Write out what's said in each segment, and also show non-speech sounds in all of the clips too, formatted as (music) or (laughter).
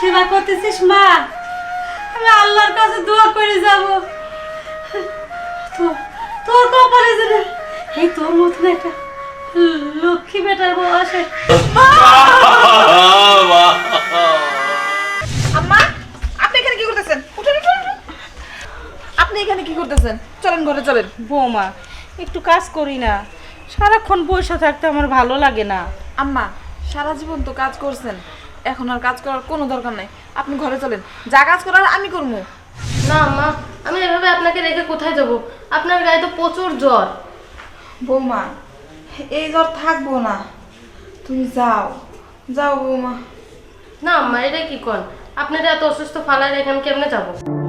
সেবা করতেছিস মা? আমি আল্লাহর কাছে দোয়া করে যাব। তোর তোর কপালে যেন এই তোর মতন একটা লক্ষ্মী বেটার বউ আসে। আম্মা আপনি এখানে কি করতেছেন? উঠুন উঠুন উঠুন। আপনি এখানে কি করতেছেন? চলেন ঘরে চলেন। বৌমা একটু কাজ করি না। সারাক্ষণ বসে থাকতে আমার ভালো লাগে না। আম্মা সারা জীবন তো কাজ করছেন। এখন আর কাজ করার কোনো দরকার নাই। আপনি ঘরে চলেন। যা কাজ করার আমি করব না মা আমি এভাবে আপনাকে রেখে কোথায় যাব? আপনার গায়ে তো প্রচুর জ্বর। বৌমা এই জ্বর থাকব না। তুমি যাও। যাও বৌমা। না আম্মা এটা কি কন? আপনারা এত অসুস্থ ফালায় রেখে আমি কেমনে যাব?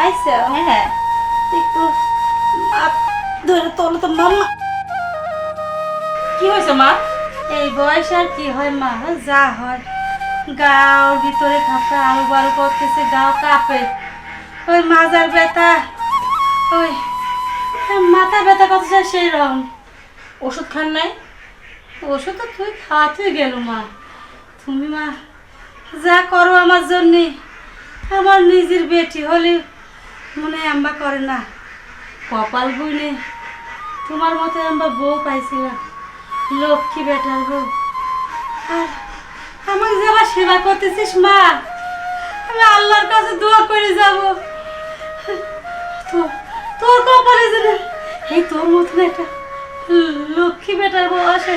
আইসা হ্যাঁ। হ্যাঁ একটু ধরে তোলো তো মাম্মা কি হয়েছে মা? এই বয়স আর কি হয় মা? যা হয়। গাওর ভিতরে খাপটা আলু বালু করতেছে গাও কাঁপে। ওই মাজার ব্যথা ওই মাথা ব্যথা সেই রকম ওষুধ খান নাই? ওষুধ তো তুই খাওয়াতে গেল মা। তুমি মা যা করো আমার জন্যে আমার নিজের বেটি হলে মনে আম্বা করে না। কপাল বুঝলে তোমার মতো আমরা বউ পাইছিলাম। লক্ষ্মী বেটার বউ। আমাকে যে আবার সেবা করতেছিস মা, আমি আল্লাহর কাছে দোয়া করে যাব। তোর তোর কপালে যেন এই তোর মতন একটা লক্ষ্মী বেটার বউ আসে।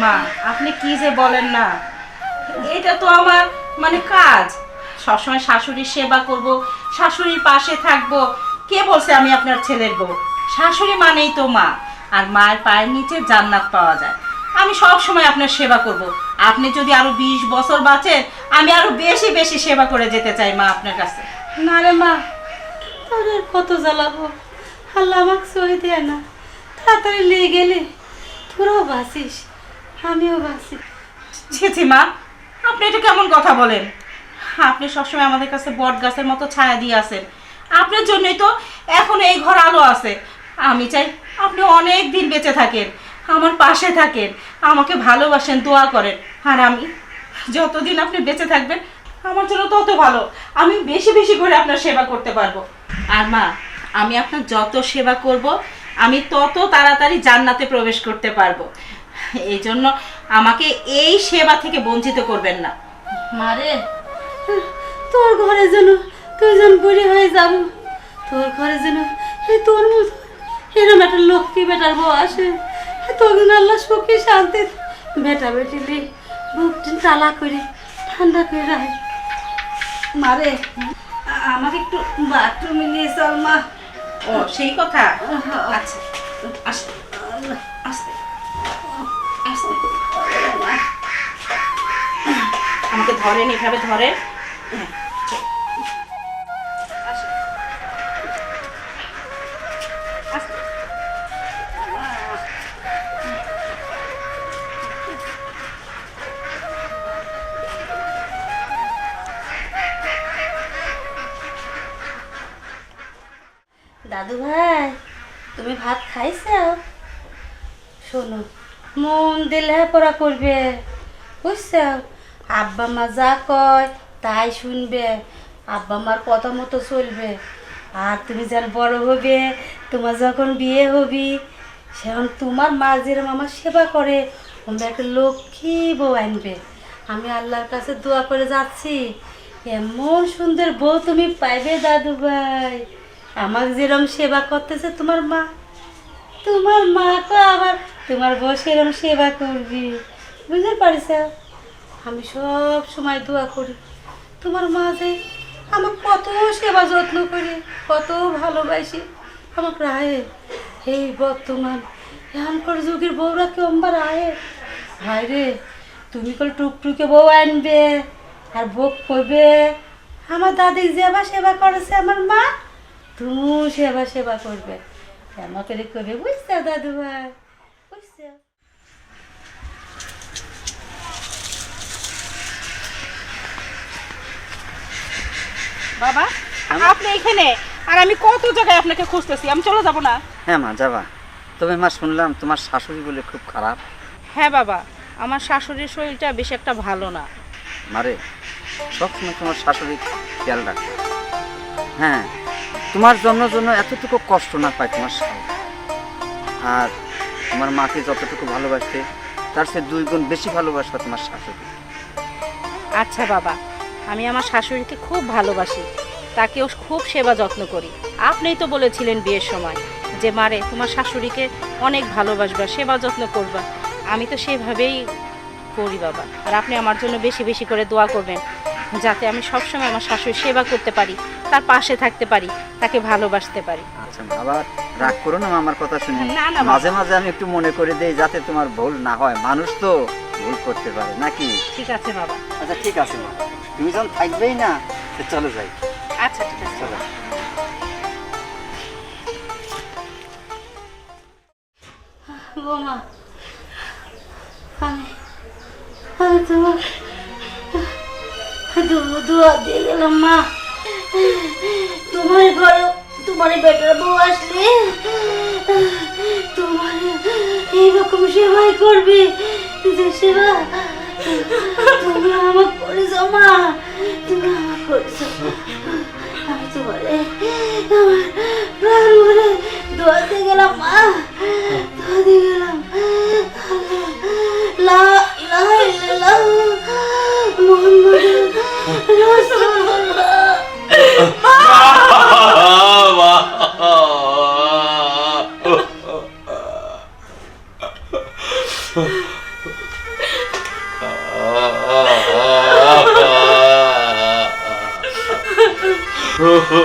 মা, আপনি কি যে বলেন না। এটা তো আমার মানে কাজ। সবসময় শাশুড়ির সেবা করব শাশুড়ির পাশে থাকব। কে বলছে আমি আপনার ছেলের বউ? শাশুড়ি মানেই তো মা। আর মায়ের পায়ের নিচে জান্নাত পাওয়া যায়। আমি সব সময় আপনার সেবা করব। আপনি যদি আরও বিশ বছর বাঁচেন আমি আরও বেশি বেশি সেবা করে যেতে চাই মা আপনার কাছে। না রে মা তোর কত জ্বালাবো আল্লাহ আমাকে সহি দেয় না। তাড়াতাড়ি নিয়ে গেলে তোরাও বাসিস আমিও বাসি ছি ছি মা আপনি এটা কেমন কথা বলেন? আপনি সবসময় আমাদের কাছে বট গাছের মতো ছায়া দিয়ে আছেন। আপনার জন্যই তো এখন এই ঘর আলো আছে। আমি চাই আপনি অনেক দিন বেঁচে থাকেন, আমার পাশে থাকেন, আমাকে ভালোবাসেন, দোয়া করেন। আর আমি যতদিন আপনি বেঁচে থাকবেন, আমার জন্য তত ভালো। আমি বেশি বেশি করে আপনার সেবা করতে পারব। আর মা, আমি আপনার যত সেবা করব, আমি তত তাড়াতাড়ি জান্নাতে প্রবেশ করতে পারব। এই জন্য আমাকে এই সেবা থেকে বঞ্চিত করবেন না। মারে তোর ঘরে যেন তুই যেন বুড়ি হয়ে যাব। তোর ঘরে যেন এই তোর মতো এরম একটা লক্ষ্মী বেটার বউ আসে। তোকে আল্লাহ সুখী শান্তি বেটা বেটি রে বুক তালা করে ঠান্ডা করে রাখ। মারে আমাকে একটু বাথরুমে নিয়ে চল মা। ও সেই কথা? আচ্ছা। আসতে আসতে আসতে। ধরেন এভাবে ধরেন। দাদু ভাই তুমি ভাত খাইছো শোনো মন দিলে পড়া করবে বুঝছ আব্বা মা যা কয়, তাই শুনবে। আব্বা মার কথা মতো চলবে। আর তুমি যেন বড় হবে, তোমার যখন বিয়ে হবি, সেখন তোমার মা যেরকম আমার সেবা করে তোমরা একটা লক্ষ্মী বউ আনবে। আমি আল্লাহর কাছে দোয়া করে যাচ্ছি, এমন সুন্দর বউ তুমি পাইবে দাদু ভাই। আমাকে যেরকম সেবা করতেছে তোমার মা তোমার মা তো আবার তোমার বউ সেরকম সেবা করবি। বুঝতে পারিস আমি সব সময় দোয়া করি। তোমার মা যে আমার কত সেবা যত্ন করে, কত ভালোবাসি। আমাকে রায়ে এই বর্তমান এখনকার যুগের বউরা কেউ আমার আয়ে? রে, তুমি কল টুকটুকে বউ আনবে আর ভোগ করবে আমার দাদি যে আবার সেবা করেছে আমার মা তুমি সেবা সেবা করবে। আমাকে করে বুঝতে দাদু ভাই বুঝছ বাবা আপনি এখানে? আর আমি কত জায়গায় আপনাকে খুঁজতেছি? আমি চলে যাব না। হ্যাঁ মা যাবা। তবে মা শুনলাম তোমার শাশুড়ি বলে খুব খারাপ। হ্যাঁ বাবা আমার শাশুড়ির শরীরটা বেশ একটা ভালো না। মারে সবসময় তোমার শাশুড়ি খেয়াল রাখো। হ্যাঁ তোমার জন্য জন্য এতটুকু কষ্ট না পায় তোমার স্বামী আর তোমার মাকে যতটুকু ভালোবাসতে তার সে দুই গুণ বেশি ভালোবাসা তোমার শাশুড়ি। আচ্ছা বাবা। আমি আমার শাশুড়িকে খুব ভালোবাসি। তাকেও খুব সেবা যত্ন করি। আপনিই তো বলেছিলেন বিয়ের সময় যে মারে তোমার শাশুড়িকে অনেক ভালোবাসবা, সেবা যত্ন করবা। আমি তো সেভাবেই করি, বাবা। আর আপনি আমার জন্য বেশি বেশি করে দোয়া করবেন। যাতে আমি সবসময় আমার শাশুড়ির সেবা করতে পারি তার পাশে থাকতে পারি তাকে ভালোবাসতে পারি। আচ্ছা মা, আবার রাগ করো না আমার কথা শুনে। না, না, মাঝে মাঝে আমি একটু মনে করে দেই যাতে তোমার ভুল না হয়। মানুষ তো ভুল করতে পারে নাকি? ঠিক আছে বাবা। আচ্ছা ঠিক আছে মা। তুমি যখন থাকবেই না তো চলো যাই। আচ্ছা ঠিক আছে। চলো। বৌমা আমি আমি তোমার দুয়া দিয়ে গেলাম মা তোমার ঘরে তোমার বেটার বউ আসলে তোমার এইরকম সেবাই করবে যে সেবা তুমি আমার করেছ মা তুমি আমার করেছ আমি তোমারে প্রাণ ভরে দোয়া গেলাম মা দোয়া দিয়ে গেলাম লা ইলাহা ইল্লাল্লাহ মুহাম্মাদুর রাসূলুল্লাহ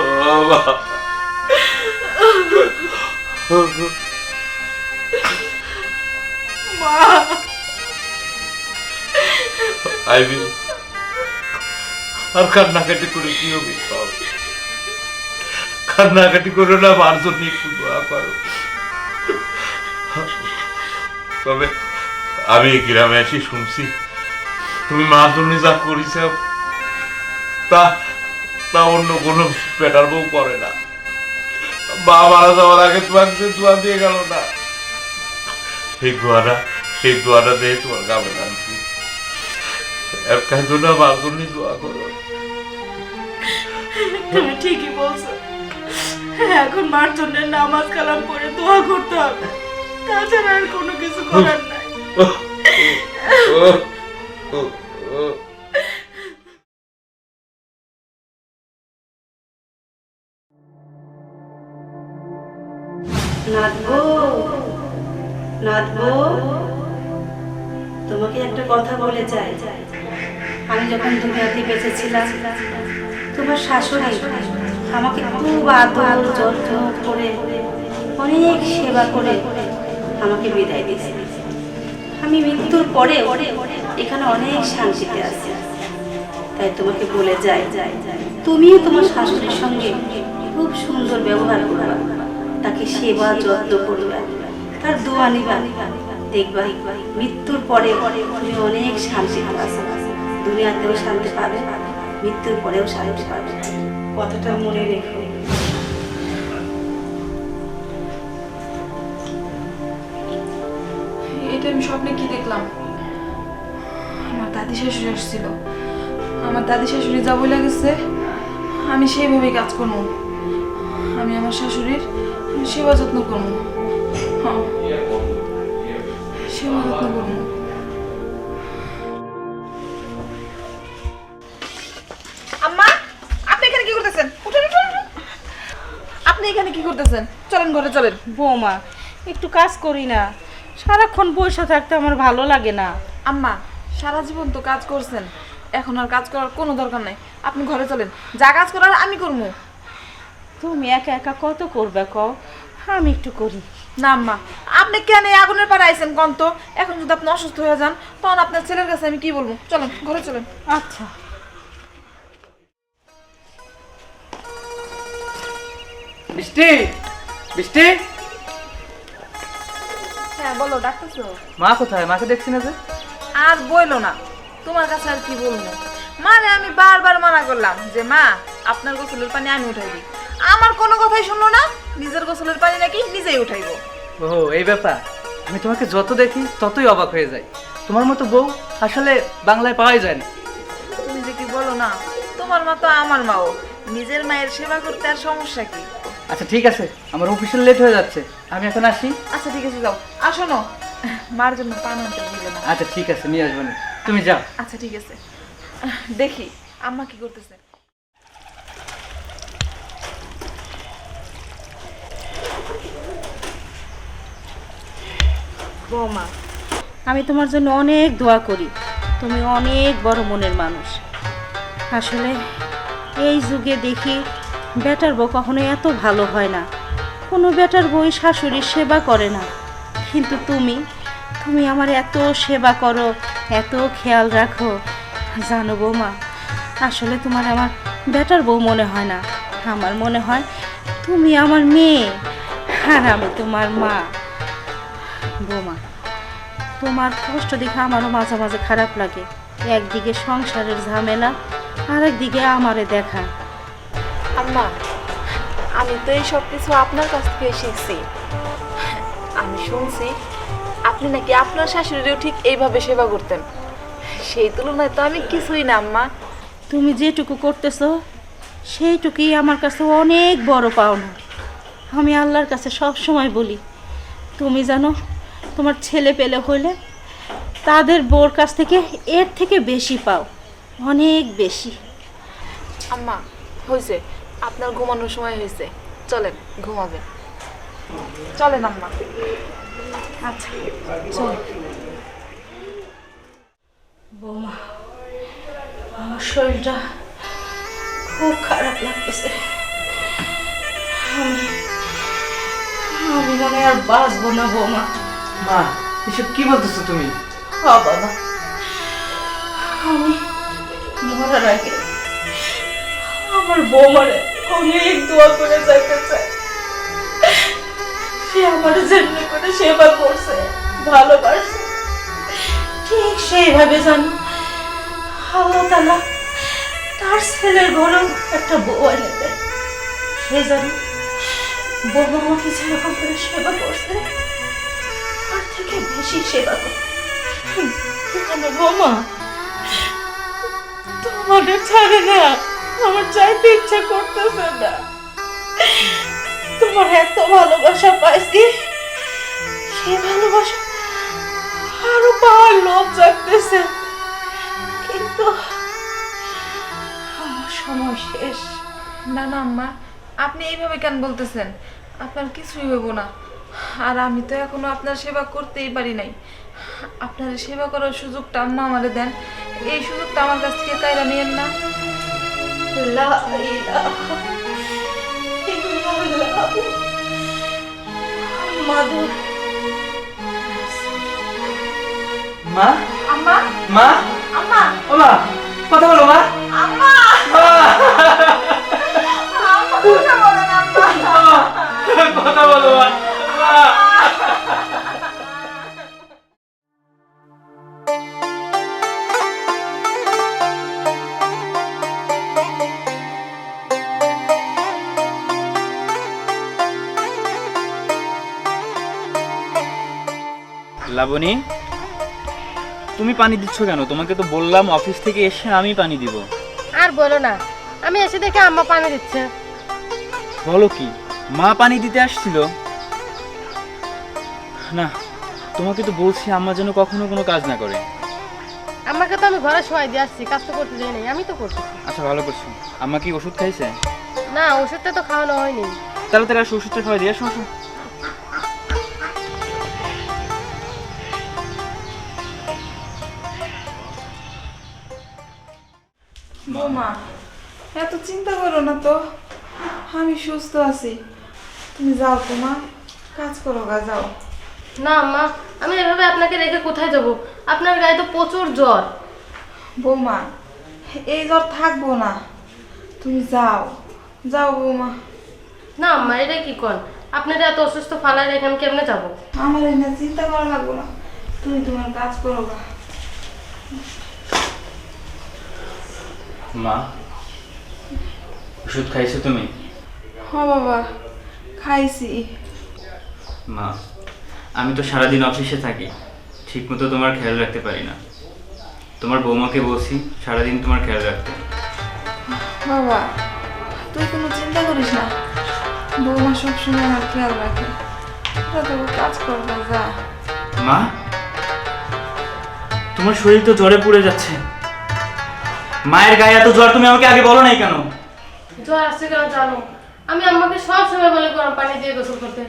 (laughs) (laughs) আর কান্নাকাটি করে কি হবে কান্নাকাটি করো না মার জন্য একটু দোয়া করো। তবে আমি গ্রামে এসে শুনছি, তুমি মার জন্য যা করিস তা তা অন্য কোনো বেটার বউ করে না। মা মারা যাওয়ার আগে তোমাকে যে দোয়া দিয়ে গেল না? এই দোয়াটা, সেই দোয়াটা দিয়ে তোমার গ্রামে আনছি একটাই জন্য আমার জন্য দোয়া করো। তুমি ঠিকই বলছো। এখন মার নামাজ কালাম পড়ে দোয়া করতে হবে। তাছাড়া আর কোনো কিছু করার নাই। তোমাকে একটা কথা বলে যাই। আমি যখন দুনিয়াতে বেঁচে ছিলাম তোমার শাশুড়ি আমাকে খুব আদর, যত্ন করে, অনেক সেবা করে আমাকে বিদায় দিয়েছে। আমি মৃত্যুর পরে ওরে এখানে অনেক শান্তিতে আছি। তাই তোমাকে বলে যাই যাই তুমিও তোমার শাশুড়ির সঙ্গে খুব সুন্দর ব্যবহার করবা। তাকে সেবা, যত্ন করবে। তার দোয়া নিবা। দেখবা, মৃত্যুর পরে তুমি অনেক শান্তি পাবে দুনিয়াতেও শান্তি পাবে। মৃত্যুর পরেও শান্তি পাবে কথাটা মনে রেখো। এটা আমি স্বপ্নে দেখলাম? আমার দাদি শাশুড়ি আমার দাদি আমি সেইভাবেই কাজ করব। আমি আমার শাশুড়ির সেবা যত্ন করব। হ্যাঁ সেবা যত্ন করব। চলেন ঘরে চলেন। বৌমা একটু কাজ করি না। সারাক্ষণ বসে থাকতে আমার ভালো লাগে না। আম্মা সারা জীবন তো কাজ করছেন। এখন আর কাজ করার কোনো দরকার নাই। আপনি ঘরে চলেন। যা কাজ করার আমি করব। তুমি একা একা কত করবে কও? আমি একটু করি। না আম্মা আপনি কেন এই আগুনের পাড়ে আইছেন কন তো? এখন যদি আপনি অসুস্থ হয়ে যান তখন আপনার ছেলের কাছে আমি কি বলব? চলেন ঘরে চলেন। আচ্ছা। বৃষ্টি বৃষ্টি? হ্যাঁ বলো ডাকতেছো? মা কোথায়? মাকে দেখছি না যে? আর বইলো না। তোমার কাছে আর কি বলব? মানে আমি বারবার মানা করলাম যে মা আপনার গোসলের পানি আমি উঠাই দিই। আমার কোনো কথাই শুনলো না নিজের গোসলের পানি নাকি নিজেই উঠাইবো। ও এই ব্যাপার। আমি তোমাকে যত দেখি ততই অবাক হয়ে যাই। তোমার মতো বউ আসলে বাংলায় পাওয়াই যায় না। তুমি যে কি বলো না তোমার মা তো আমার মাও। নিজের মায়ের সেবা করতে আর সমস্যা কি? আচ্ছা ঠিক আছে। আমার অফিসের লেট হয়ে যাচ্ছে। আমি এখন আসি। আচ্ছা ঠিক আছে যাও। আর শোনো মার জন্য পান আনতে না। আচ্ছা ঠিক আছে নিয়ে আসব না তুমি যাও। আচ্ছা ঠিক আছে। দেখি আম্মা কি করতেছে। বৌমা আমি তোমার জন্য অনেক দোয়া করি। তুমি অনেক বড় মনের মানুষ। আসলে এই যুগে দেখি বেটার বউ কখনো এত ভালো হয় না। কোনো বেটার বই শাশুড়ির সেবা করে না। কিন্তু তুমি তুমি আমার এত সেবা করো, এত খেয়াল রাখো। জানো বৌমা, আসলে তোমার আমার বেটার বউ মনে হয় না। আমার মনে হয় তুমি আমার মেয়ে আর আমি তোমার মা। বৌমা, তোমার কষ্ট দেখে আমারও মাঝে মাঝে খারাপ লাগে। একদিকে সংসারের ঝামেলা আর একদিকে আমারে দেখা। আম্মা আমি তো এই সব কিছু আপনার কাছ থেকে শিখছি। আমি শুনছি আপনি নাকি আপনার শাশুড়িও ঠিক এইভাবে সেবা করতেন। সেই তুলনায় তো আমি কিছুই না আম্মা। তুমি যেটুকু করতেছো সেইটুকুই আমার কাছে অনেক বড় পাওনা। আমি আল্লাহর কাছে সব সময় বলি তুমি জানো তোমার ছেলে পেলে হইলে তাদের বোর কাছ থেকে এর থেকে বেশি পাও অনেক বেশি। আম্মা হয়েছে আপনার ঘুমানোর সময় হয়েছে। চলেন ঘুমাবেন চলেন আম্মা। আচ্ছা চল বৌমা আমার শরীরটা খুব খারাপ লাগতেছে। আমি আমি মনে আর বাঁচবো না বৌমা। মা এসব কি বলতেছো তুমি? হ বাবা আমি মরার আগে আমার বৌমারে অনেক দোয়া করে যাইতে চাই সে আমার যেমনি করে সেবা করছে ভালোবাসছে ঠিক সেইভাবে জানো আল্লাহ তালা তার ছেলের ঘরেও একটা বউ এনে দেয়। সে জানো বউ আমাকে যেরকম করে সেবা করছে, তার থেকে বেশি সেবা করে। বৌমা? তোমাকে ছাড়ে না। আমার চাইতে ইচ্ছা করতেছে না। তোমার এত ভালোবাসা পাইছি সে ভালোবাসা আরও পাওয়ার লোভ জাগতেছে। কিন্তু আমার সময় শেষ। না না, আম্মা, আপনি এইভাবে কেন বলতেছেন? আপনার কিছুই হইব না। আর আমি তো এখনও আপনার সেবা করতেই পারি নাই। আপনার সেবা করার সুযোগটা আম্মা আমারে দেন। এই সুযোগটা আমার কাছ থেকে কাইরা নিয়েন না। লা ইলাহা ইল্লাল্লাহ মাদুর মা? আম্মা? মা? আম্মা? ও মা কথা বলো মা। আম্মা? আম্মা কথা বলেন আম্মা। কথা বলো মা। লাবণী তুমি পানি দিচ্ছ কেন? তোমাকে তো বললাম অফিস থেকে এসে আমি পানি দিব। আর বলো না আমি এসে দেখে আম্মা পানি দিচ্ছে। বলো কি মা পানি দিতে আসছিল? না তোমাকে তো বলছি আম্মা যেন কখনো কোনো কাজ না করে। আমাকে তো আমি ঘরে শোয়াই দিয়ে আসছি কাজ তো করতে যাই নাই আমি তো করতেছি। আচ্ছা ভালো করছ। আম্মা কি ওষুধ খাইছে? না ওষুধটা তো খাওয়ানো হয়নি। তাহলে তারা ওষুধটা খাওয়াই দিয়ে আসো আসো। বৌমা এত চিন্তা করো না তো। আমি সুস্থ আছি। তুমি যাও তো মা। কাজ করো গা যাও। না মা আমি এভাবে আপনাকে রেখে কোথায় যাব? আপনার গায়ে তো প্রচুর জ্বর। বৌমা এই জ্বর থাকব না। তুমি যাও। যাও বৌমা। না মা এটা কি কন? আপনারা এত অসুস্থ ফালাই রেখে আমি কেমনে যাব? আমার এটা চিন্তা করা লাগবো না। তুমি তোমার কাজ করো গা। মা ওষুধ খাইছো তুমি? হ বাবা খাইছি। মা আমি তো সারাদিন অফিসে থাকি ঠিকমতো তোমার খেয়াল রাখতে পারি না। তোমার বৌমাকে বলছি সারাদিন তোমার খেয়াল রাখতে। বাবা তুই কোনো চিন্তা করিস না। বৌমা সবসময় আমার খেয়াল রাখে। কাজ করবে যা। মা তোমার শরীর তো জ্বরে পুড়ে যাচ্ছে। মায়ের গায়ে এত জ্বর তুমি আমাকে আগে বলো নাই কেন? জ্বর আসছে কেন জানো? আমি আম্মাকে সব সময় বলে গরম পানি দিয়ে গোসল করতে।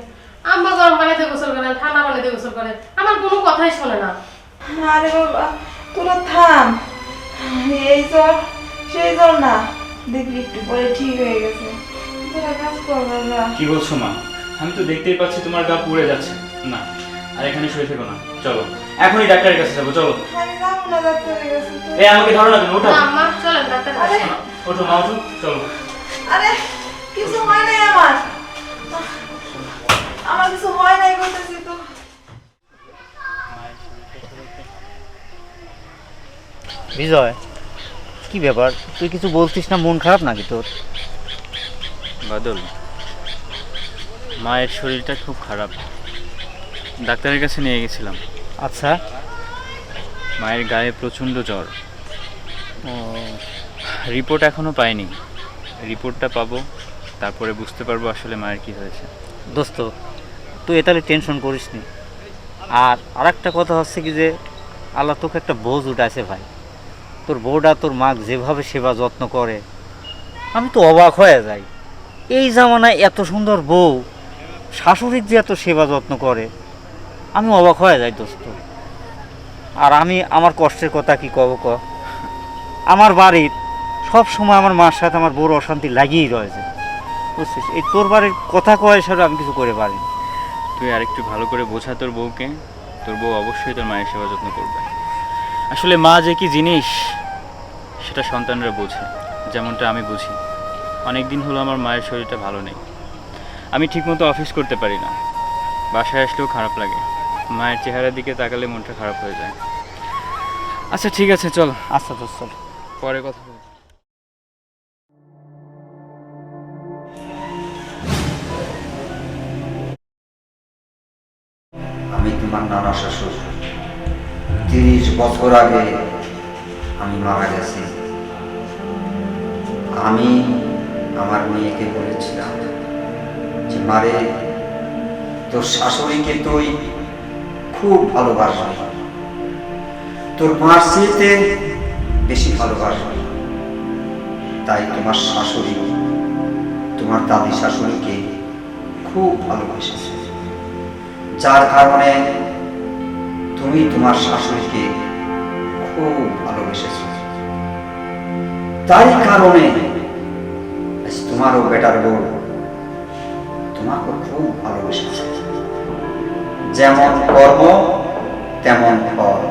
আম্মা গরম পানিতে গোসল করে ঠান্ডা পানিতে গোসল করে। আমার কোনো কথাই শোনে না। আরে বাবা তোরা থাম। এই জ্বর সেই জ্বর না। দেখবি একটু পরে ঠিক হয়ে গেছে। তোরা কাজ করবে যা কি বলছো মা? আমি তো দেখতেই পাচ্ছি তোমার গা পুড়ে যাচ্ছে। না আর এখানে শুয়ে থেকো না। চলো। এখনই ডাক্তারের কাছে যাব চলো। এই আমাকে ধরো না তুমি ওঠো। ডাক্তার কাছে। ওঠো মা ওঠো চলো। আরে কিছু হয় নাই আমার। আমার কিছু হয় নাই বলতেছি তো। বিজয় কি ব্যাপার? তুই কিছু বলছিস না মন খারাপ নাকি তোর? বাদল মায়ের শরীরটা খুব খারাপ। ডাক্তারের কাছে নিয়ে গেছিলাম। আচ্ছা। মায়ের গায়ে প্রচণ্ড জ্বর। ও রিপোর্ট এখনও পাইনি। রিপোর্টটা পাবো তারপরে বুঝতে পারব আসলে মায়ের কি হয়েছে। দোস্ত তুই এতালে টেনশন করিস নি। আর আরেকটা কথা হচ্ছে কি যে আল্লাহ তোকে একটা বোঝ উঠাইছে ভাই। তোর বউটা তোর মা যেভাবে সেবা যত্ন করে আমি তো অবাক হয়ে যাই। এই জামানায় এত সুন্দর বউ শাশুড়ির যে এত সেবা যত্ন করে আমি অবাক হয়ে যাই দোস্ত। আর আমি আমার কষ্টের কথা কি কব ক? আমার বাড়ির সব সময় আমার মার সাথে আমার বড় অশান্তি লাগিয়েই রয়েছে। বুঝছিস? এই তোর বাড়ির কথা কয় সেটা আমি কিছু করে পারি তুই আরেকটু ভালো করে বোঝা তোর বউকে। তোর বউ অবশ্যই তোর মায়ের সেবা যত্ন করবে। আসলে মা যে কি জিনিস, সেটা সন্তানরা বোঝে। যেমনটা আমি বুঝি। অনেক দিন হলো আমার মায়ের শরীরটা ভালো নেই। আমি ঠিকমতো অফিস করতে পারি না। বাসায় আসলেও খারাপ লাগে। মায়ের চেহারার দিকে তাকালে মনটা খারাপ হয়ে যায়। আচ্ছা ঠিক আছে চল। আচ্ছা দোস্ত চল। পরে কথা বলব। আমি তোমার নানা শ্বশুর। তিরিশ বছর আগে আমি মারা গেছি। আমি আমার মেয়েকে বলেছিলাম যে মারে তোর শাশুড়িকে তুই খুব ভালোবাসবি তোর মার চেয়েতে বেশি ভালোবাসবি তাই তোমার শাশুড়ি, তোমার দাদি শাশুড়িকে খুব ভালোবেসেছে। যার কারণে তুমি তোমার শাশুড়িকে খুব ভালোবেসেছ। তাই কারণে তোমারও বেটার বউ তোমাকে খুব ভালোবেসেছে। যেমন কর্ম তেমন ফল।